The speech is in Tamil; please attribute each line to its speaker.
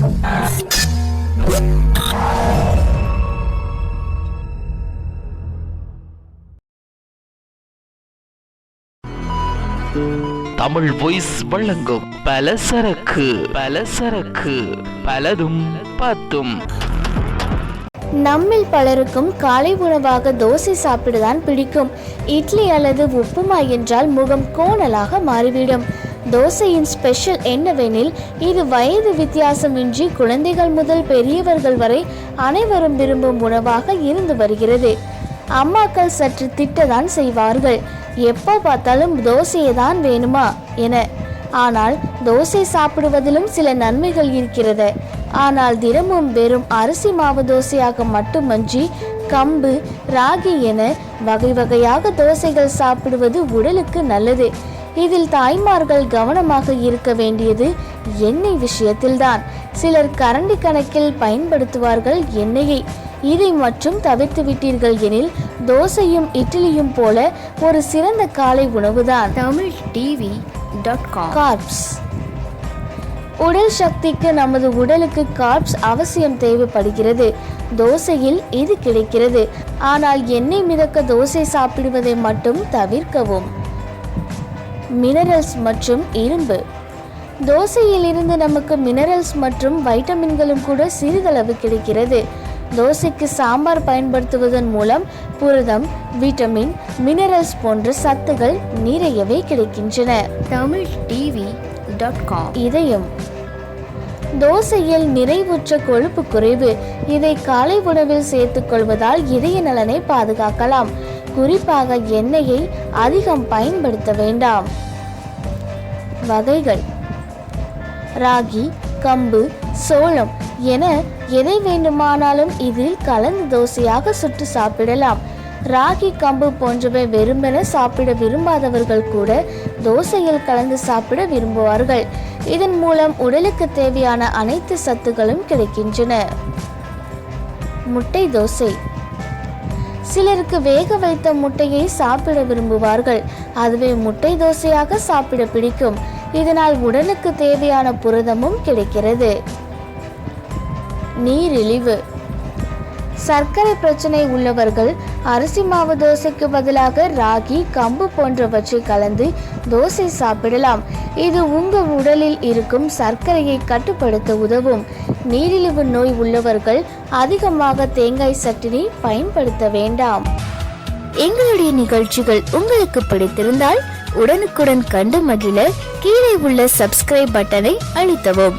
Speaker 1: தமிழ் வாய்ஸ் வழங்கும் பலசரக்கு பலசரக்கு பலதும் பத்தும்
Speaker 2: நம்மில் பலருக்கும் காலை உணவாக தோசை சாப்பிடுதான் பிடிக்கும். இட்லி அல்லது உப்புமா என்றால் முகம் கோணலாக மாறிவிடும். தோசையின் ஸ்பெஷல் என்னவெனில் இது வயது வித்தியாசமின்றி குழந்தைகள் முதல் பெரியவர்கள் வரை அனைவரும் விரும்பும் உணவாக இருந்து வருகிறது. அம்மாக்கள் சற்று திட்டதான் செய்வார்கள். எப்போ பார்த்தாலும் தோசையை தான் வேணுமா? என. ஆனால் தோசை சாப்பிடுவதிலும் சில நன்மைகள் இருக்கிறது. ஆனால் தினமும் வெறும் அரிசி மாவு தோசையாக மட்டுமன்றி கம்பு ராகி என வகை வகையாக தோசைகள் சாப்பிடுவது உடலுக்கு நல்லது. இதில் தாய்மார்கள் கவனமாக இருக்க வேண்டியது எண்ணெய் விஷயத்தில்தான். சிலர் கரண்டி கணக்கில் பயன்படுத்துவார்கள் எண்ணெயை. இதை மட்டும் தவிர்த்து விட்டீர்கள் எனில் தோசையும் இட்லியும் போல ஒரு சிறந்த காலை உணவுதான்.
Speaker 3: Tamil TV dot
Speaker 2: carbs. உடல் சக்திக்கு நமது உடலுக்கு கார்ப்ஸ் அவசியம் தேவைப்படுகிறது. தோசையில் இது கிடைக்கிறது. ஆனால் எண்ணெய் மிதக்க தோசை சாப்பிடுவதை மட்டும் தவிர்க்கவும். மினரல்ஸ் மற்றும் இரும்பு. தோசையில் இருந்து நமக்கு மினரல்ஸ் மற்றும் வைட்டமின்களும் கூட சிறிதளவு கிடைக்கிறது. தோசைக்கு சாம்பார் பயன்படுத்துவதன் மூலம் புரதம் விட்டமின் மினரல்ஸ் போன்ற சத்துகள் நிறையவே கிடைக்கின்றன.
Speaker 3: தமிழ் டிவி டாட் காம்
Speaker 2: இதயம். தோசையில் நிறைவுற்ற கொழுப்பு குறைவு. இதை காலை உணவில் சேர்த்துக் கொள்வதால் இதய நலனை பாதுகாக்கலாம். குறிப்பாக எண்ணெயை அதிகம் பயன்படுத்த வேண்டாம். வகைகள். ராகி கம்பு சோளம் என எதை வேண்டுமானாலும் இதில் கலந்து தோசையாக சுட்டு சாப்பிடலாம். ராகி கம்பு போன்றவை வெறுமென சாப்பிட விரும்பாதவர்கள் கூட தோசையில் கலந்து சாப்பிட விரும்புவார்கள். இதன் மூலம் உடலுக்கு தேவையான அனைத்து சத்துக்களும் கிடைக்கின்றன. முட்டை தோசை. சிலருக்கு வேக வைத்த முட்டையை சாப்பிட விரும்புவார்கள். அதுவே முட்டை தோசையாக சாப்பிட பிடிக்கும். இதனால் உடலுக்கு தேவையான புரதமும் கிடைக்கிறது. நீரிழிவு. சர்க்கரை பிரச்சனை உள்ளவர்கள் அரிசி மாவு தோசைக்கு பதிலாக ராகி கம்பு போன்றவற்றை கலந்து தோசை சாப்பிடலாம். இது உங்கள் உடலில் இருக்கும் சர்க்கரையை கட்டுப்படுத்த உதவும். நீரிழிவு நோய் உள்ளவர்கள் அதிகமாக தேங்காய் சட்டினை பயன்படுத்த வேண்டாம். எங்களுடைய நிகழ்ச்சிகள் உங்களுக்கு பிடித்திருந்தால் உடனுக்குடன் கண்டு மகிழ கீழே உள்ள சப்ஸ்கிரைப் பட்டனை அழுத்தவும்.